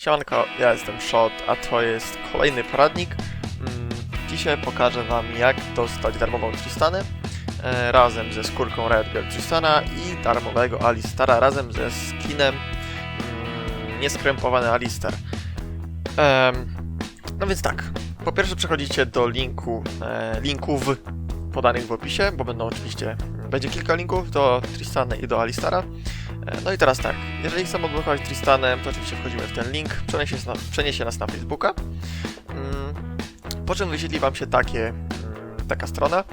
Siemanko, ja jestem Shot, a to jest kolejny poradnik. Mm, Dzisiaj pokażę wam jak dostać darmową Tristanę e, razem ze skórką Girl Tristana i darmowego Alistara razem ze skinem mm, nieskrępowany Alistar. No więc tak, po pierwsze przechodzicie do linku, e, linków podanych w opisie, bo będą oczywiście, będzie kilka linków do Tristany i do Alistara. E, No i teraz tak, jeżeli chcemy odblokować Tristanę, to oczywiście wchodzimy w ten link, przeniesie, nas- przeniesie nas na Facebooka, Mm, po czym wyświetli Wam się takie, mm, taka strona.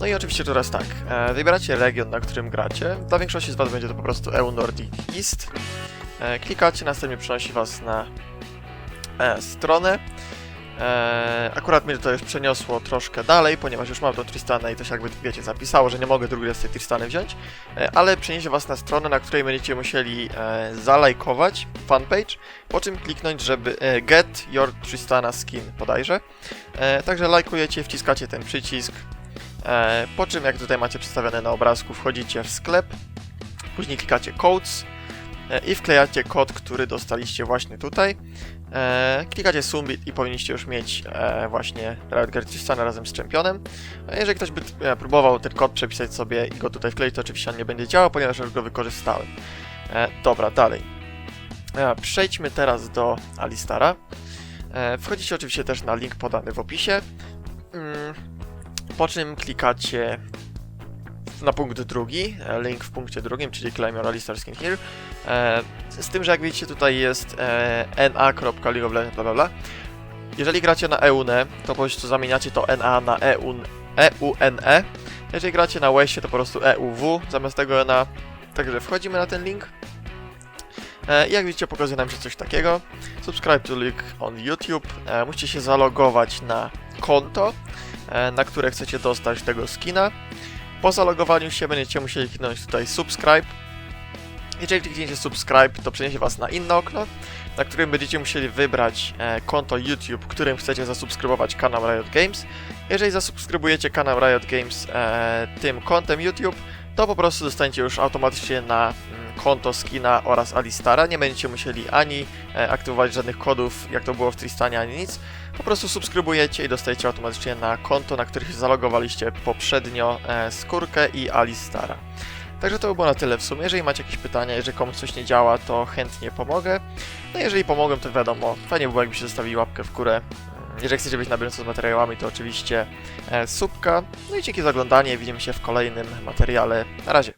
No i oczywiście teraz tak, e, wybieracie region, na którym gracie, dla większości z Was będzie to po prostu EU Nordic East. E, Klikacie, następnie przenosi Was na stronę. E, akurat mnie to już przeniosło troszkę dalej, ponieważ już mam tą Tristanę i to się jakby, wiecie, zapisało, że nie mogę drugi raz tej Tristany wziąć, e, ale przeniesie Was na stronę, na której będziecie musieli e, zalajkować fanpage, po czym kliknąć, żeby e, get your Tristana skin bodajże. Także lajkujecie, wciskacie ten przycisk, po czym jak tutaj macie przedstawione na obrazku, wchodzicie w sklep, później klikacie codes i wklejacie kod, który dostaliście właśnie tutaj. E, klikacie submit i powinniście już mieć e, właśnie Riot Girl Tristana razem z czempionem. Jeżeli ktoś by e, próbował ten kod przepisać sobie i go tutaj wkleić, to oczywiście on nie będzie działał, ponieważ już go wykorzystałem. E, dobra, dalej. E, przejdźmy teraz do Alistara. E, wchodzicie oczywiście też na link podany w opisie. Mm, po czym klikacie na punkt drugi, e, link w punkcie drugim, czyli Claim Your Alistar Skin Here. E, z tym, że jak widzicie tutaj jest e, na.league of bla bla. Jeżeli gracie na EUNE, to po prostu zamieniacie to NA na E EUN, EUNE. Jeżeli gracie na WESie, to po prostu EUW zamiast tego NA. Także wchodzimy na ten link. I jak widzicie, pokazuje nam się coś takiego. Subscribe to link on YouTube. Musicie się zalogować na konto, na które chcecie dostać tego skina. Po zalogowaniu się będziecie musieli kliknąć tutaj subscribe. Jeżeli klikniecie subscribe, to przeniesie Was na inne okno, na którym będziecie musieli wybrać e, konto YouTube, którym chcecie zasubskrybować kanał Riot Games. Jeżeli zasubskrybujecie kanał Riot Games e, tym kontem YouTube, to po prostu dostaniecie już automatycznie na mm, konto skina oraz Alistara. Nie będziecie musieli ani e, aktywować żadnych kodów, jak to było w Tristanie, ani nic. Po prostu subskrybujecie i dostajecie automatycznie na konto, na których zalogowaliście poprzednio e, skórkę i Alistara. Także to by było na tyle w sumie. Jeżeli macie jakieś pytania, jeżeli komuś coś nie działa, to chętnie pomogę. No jeżeli pomogłem, to wiadomo, fajnie by było jakbyście zostawili łapkę w górę. Jeżeli chcecie być na bieżąco z materiałami, to oczywiście e, subka. No i dzięki za oglądanie, widzimy się w kolejnym materiale. Na razie.